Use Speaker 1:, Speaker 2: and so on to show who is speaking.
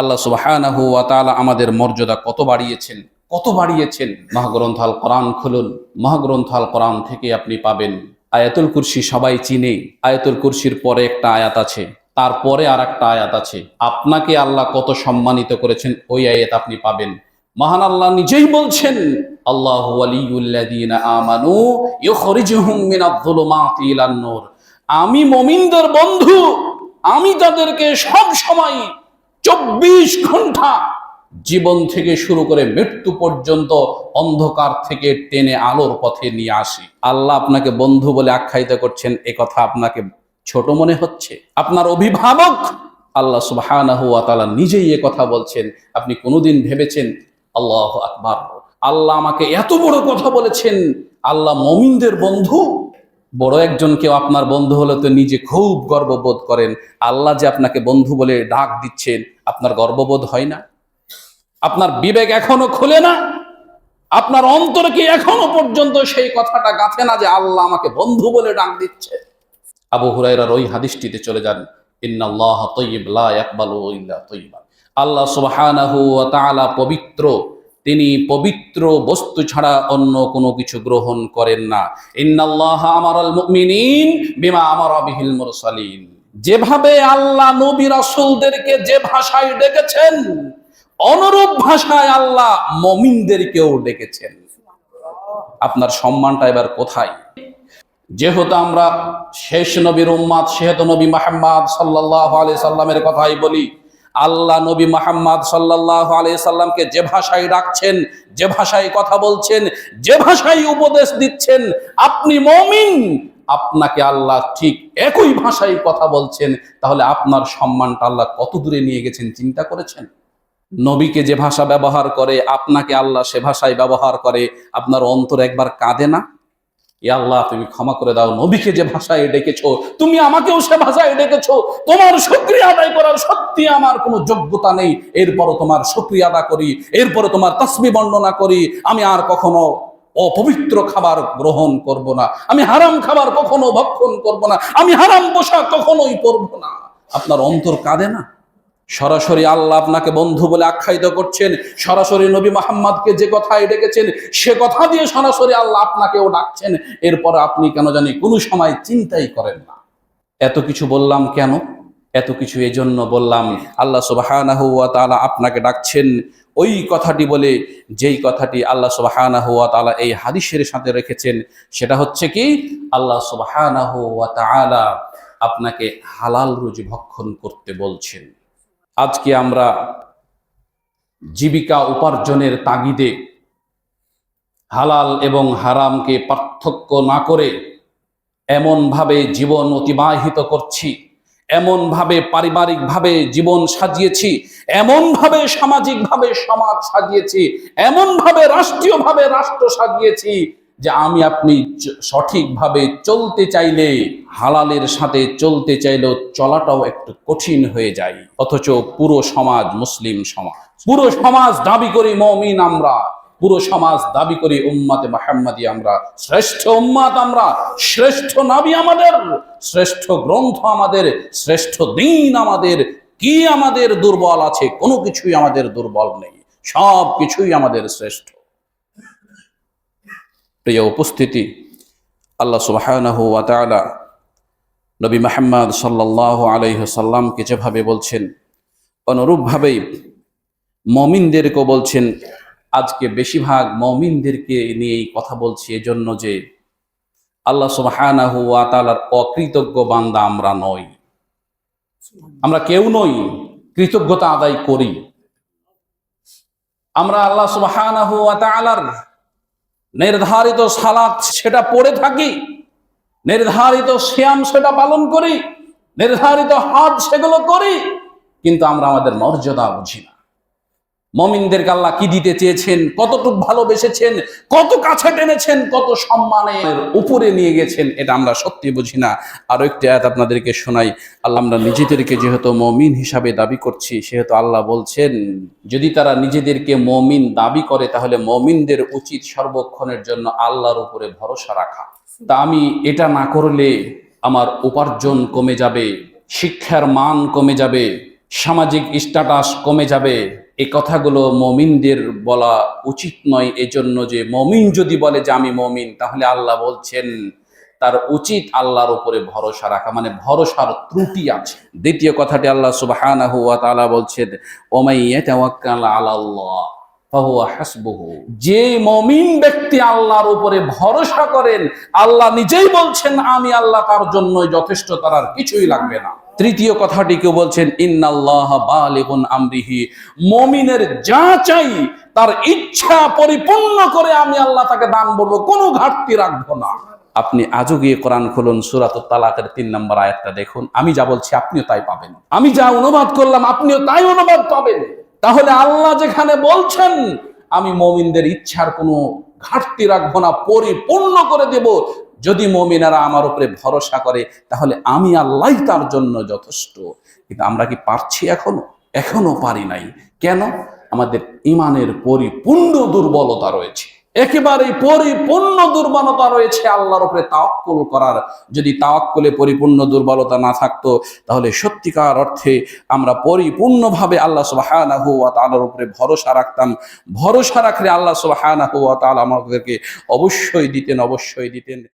Speaker 1: আল্লাহ সুবহানাহু ওয়াতাআলা আমাদের মর্যাদা কত বাড়িয়েছেন কত বাড়িয়েছেন? মহাগ্রন্থ আল কোরআন খুলুন মহাগ্রন্থ আল কোরআন থেকে আপনি পাবেন। আয়াতুল কুরসি সবাই চিনে, আয়াতুল কুরসির পরে একটা আয়াত আছে, তারপরে আর একটা আয়াত আছে। আপনাকে আল্লাহ কত সম্মানিত করেছেন, ওই আয়াত আপনি পাবেন। মহান আল্লাহ নিজেই বলছেন, আল্লাহ আমানু আমি মমিনদের বন্ধু, আমি তাদেরকে সব সময় চব্বিশ ঘণ্টা জীবন থেকে শুরু করে মৃত্যু পর্যন্ত অন্ধকার থেকে টেনে আলোর পথে নিয়ে আসে। আল্লাহ আপনাকে বন্ধু বলে আখ্যায়িত করছেন, এ কথা আপনাকে ছোট মনে হচ্ছে। আপনার অভিভাবক আল্লাহ ওয়া নিজেই এ কথা বলছেন। আপনি কোনোদিন ভেবেছেন, আল্লাহ আকবার। আল্লাহ আমাকে এত বড় কথা বলেছেন, আল্লাহ মমিনদের বন্ধু বড় একজন কেউ আপনার বন্ধু হলে তো নিজে খুব গর্ববোধ করেন, আল্লাহ যে আপনাকে বন্ধু বলে ডাক দিচ্ছেন, আপনার গর্ববোধ হয় না? আপনার বিবেক এখনও খুলে না? আপনার অন্তর কি এখনও পর্যন্ত সেই কথাটা গাঁথে না যে আল্লাহ আমাকে বন্ধু বলে ডাক দিচ্ছে? আবু হুরাইরার ওই হাদিসটিতে চলে যান, ইন্নাল্লাহ তৈব ইল্লা তৈবা আল্লাহ সুবহানাহু ওয়া তাআলা পবিত্র তিনি পবিত্র বস্তু ছাড়া অন্য কোনো কিছু গ্রহণ করেন না। ইন্নাল্লাহ আমারাল মুমিনিন বিমা আমারা মুরসালিন। যেভাবে আল্লাহ নবী রাসূলদেরকে যে ভাষায় ডেকেছেন, অনুরূপ ভাষায় আল্লাহ মমিনদেরকেও ডেকেছেন। আপনার সম্মানটা এবার কোথায়? যেহেতু আমরা শেষ নবীর উম্মাদ, সেহেতু নবী মাহমদ সাল্লাহ আলি সাল্লামের কথাই বলি আল্লাহ নবী মাহমদ সাল্লাহ আলি সাল্লামকে যে ভাষায় ডাকছেন, যে ভাষায় কথা বলছেন, যে ভাষায় উপদেশ দিচ্ছেন, আপনি মমিন, আপনাকে আল্লাহ ঠিক একই ভাষায় কথা বলছেন, তাহলে আপনার সম্মানটা আল্লাহ কত দূরে নিয়ে গেছেন, চিন্তা করেছেন? নবীকে যে ভাষা ব্যবহার করে, আপনাকে আল্লাহ সে ভাষায় ব্যবহার করে, আপনার অন্তর একবার কাঁদে না? আল্লাহ, তুমি ক্ষমা করে দাও। নবীকে যে ভাষায় ডেকেছো, তুমি আমাকেও সে ভাষায় ডেকেছো। তোমার শুক্রিয়া আদায় করার সত্যি আমার কোনো যোগ্যতা নেই। এরপরও তোমার শুক্রিয়া আদা করি এরপরে তোমার তসবি বর্ণনা করি। আমি আর কখনো অপবিত্র খাবার গ্রহণ করব না। আমি হারাম খাবার কখনো ভক্ষণ করব না। আমি হারাম পোশাক কখনোই পরব না। আপনার অন্তর কাঁদে না? সরাসরি আল্লাহ আপনাকে বন্ধু বলে আখ্যায়িত করছেন। সরাসরি নবী মোহাম্মদকে যে কথায় ডেকেছেন, সে কথা দিয়ে সরাসরি আল্লাহ আপনাকেও ডাকছেন। এরপর আপনি কেন জানি কোনো সময় চিন্তাই করেন না। এত কিছু বললাম কেন? এত কিছু এজন্য বললাম, আল্লাহ সুবাহানাহু তাআলা আপনাকে ডাকছেন। ওই কথাটি বলে যেই কথাটি আল্লাহ সুবাহানাহু তাআলা এই হাদিসের সাথে রেখেছেন, সেটা হচ্ছে কি? আল্লাহ সুবাহানাহু তাআলা আপনাকে হালাল রুজি ভক্ষণ করতে বলছেন। আজকে আমরা জীবিকা উপার্জনের তাগিদে হালাল এবং হারামকে পার্থক্য না করে এমনভাবে জীবন অতিবাহিত করছি, এমনভাবে পারিবারিকভাবে জীবন সাজিয়েছি, এমনভাবে সামাজিকভাবে সমাজ সাজিয়েছি, এমনভাবে রাষ্ট্রীয়ভাবে রাষ্ট্র সাজিয়েছি যে আমি আপনি সঠিকভাবে চলতে চাইলে, হালালের সাথে চলতে চাইলেও চলাটাও একটু কঠিন হয়ে যায়। অথচ পুরো সমাজ মুসলিম সমাজ। পুরো সমাজ দাবি করি মমিন আমরা। পুরো সমাজ দাবি করি উম্মাতে মাহাম্মাদি আমরা। শ্রেষ্ঠ উম্মাত আমরা। শ্রেষ্ঠ নাবি আমাদের। শ্রেষ্ঠ গ্রন্থ আমাদের। শ্রেষ্ঠ দিন আমাদের। কি আমাদের দুর্বল আছে? কোনো কিছুই আমাদের দুর্বল নেই। সব কিছুই আমাদের শ্রেষ্ঠ। প্রিয় উপস্থিতি, আল্লাহ সুবহানাহু ওয়া তাআলা নবী মুহাম্মদ সাল্লাল্লাহু আলাইহি সাল্লামকে যেভাবে বলছেন, অনুরূপভাবেই মমিনদেরকেও বলছেন, আজকে বেশিরভাগ মমিনদেরকে নিয়েই কথা বলছি এজন্য যে আল্লাহ সুবহানাহু ওয়া তাআলার অকৃতজ্ঞ বান্দা আমরা নই। আমরা কেউ নই, কৃতজ্ঞতা আদায় করি। আমরা আল্লাহ সুবহানাহু ওয়া তাআলার নির্ধারিত সালাত সেটা পড়ে থাকি, নির্ধারিত শ্যাম সেটা পালন করি, নির্ধারিত হাত সেগুলো করি, কিন্তু আমরা আমাদের মর্যাদা বুঝি না। মমিনদেরকে আল্লাহ কি দিতে চেয়েছেন? কতটুক ভালোবেসেছেন? কত কাছে টেনেছেন? কত সম্মানের উপরে নিয়ে গেছেন? এটা আমরা সত্যি বুঝি না। আরও একটি আয়াত আপনাদেরকে শোনাই। আল্লাহ আমরা নিজেদেরকে যেহেতু মমিন হিসাবে দাবি করছি, সেহেতু আল্লাহ বলছেন, যদি তারা নিজেদেরকে মমিন দাবি করে, তাহলে মমিনদের উচিত সর্বক্ষণের জন্য আল্লাহর উপরে ভরসা রাখা। তা আমি এটা না করলে আমার উপার্জন কমে যাবে, শিক্ষার মান কমে যাবে, সামাজিক স্ট্যাটাস কমে যাবে এই কথাগুলো মমিনদের বলা উচিত নয়, এজন্য যে মমিন যদি বলে যে আমি মমিন, তাহলে আল্লাহ বলছেন তার উচিত আল্লাহর উপরে ভরসা রাখা মানে ভরসার ত্রুটি আছে। দ্বিতীয় কথাটি আল্লাহ সুবহানাহু ওয়া তাআলা বলছেন হাসবুহু। যে মমিন ব্যক্তি আল্লাহর উপরে ভরসা করেন, আল্লাহ নিজেই বলছেন, আমি আল্লাহ তার জন্য যথেষ্ট, তার আর কিছুই লাগবে না। তৃতীয় কথাটি কেউ বলছেন, ইন্নাল্লাহ মমিনের যা চাই, তার ইচ্ছা পরিপূর্ণ করে আমি আল্লাহ তাকে দান বলব, কোনো ঘাটতি রাখব না। আপনি আজও গিয়ে কোরআন খুলুন সুরাত তালাকের তিন নম্বর আয়াতটা দেখুন। আমি যা বলছি, আপনিও তাই পাবেন। আমি যা অনুবাদ করলাম, আপনিও তাই অনুবাদ পাবেন। তাহলে আল্লাহ যেখানে বলছেন, আমি মমিনদের ইচ্ছার কোনো ঘাটতি রাখব না, পরিপূর্ণ করে দেব। যদি মমিনারা আমার উপরে ভরসা করে, তাহলে আমি আল্লাহ তার জন্য যথেষ্ট। কিন্তু আমরা কি পারছি এখনও? এখনও পারি নাই। কেন? আমাদের ইমানের পরিপূর্ণ দুর্বলতা রয়েছে। একেবারে পরিপূর্ণ দুর্বলতা রয়েছে আল্লাহর উপরে তাওয়াক্কুল করার। যদি তাওয়াক্কুলে পরিপূর্ণ দুর্বলতা না থাকতো, তাহলে সত্যিকার অর্থে আমরা পরিপূর্ণভাবে আল্লাহ সুবহানাহু ওয়া তাআলার উপরে ভরসা রাখতাম। ভরসা রাখলে আল্লাহ সুবহানাহু ওয়া তাআলা আমাদেরকে অবশ্যই দিতেন অবশ্যই দিতেন।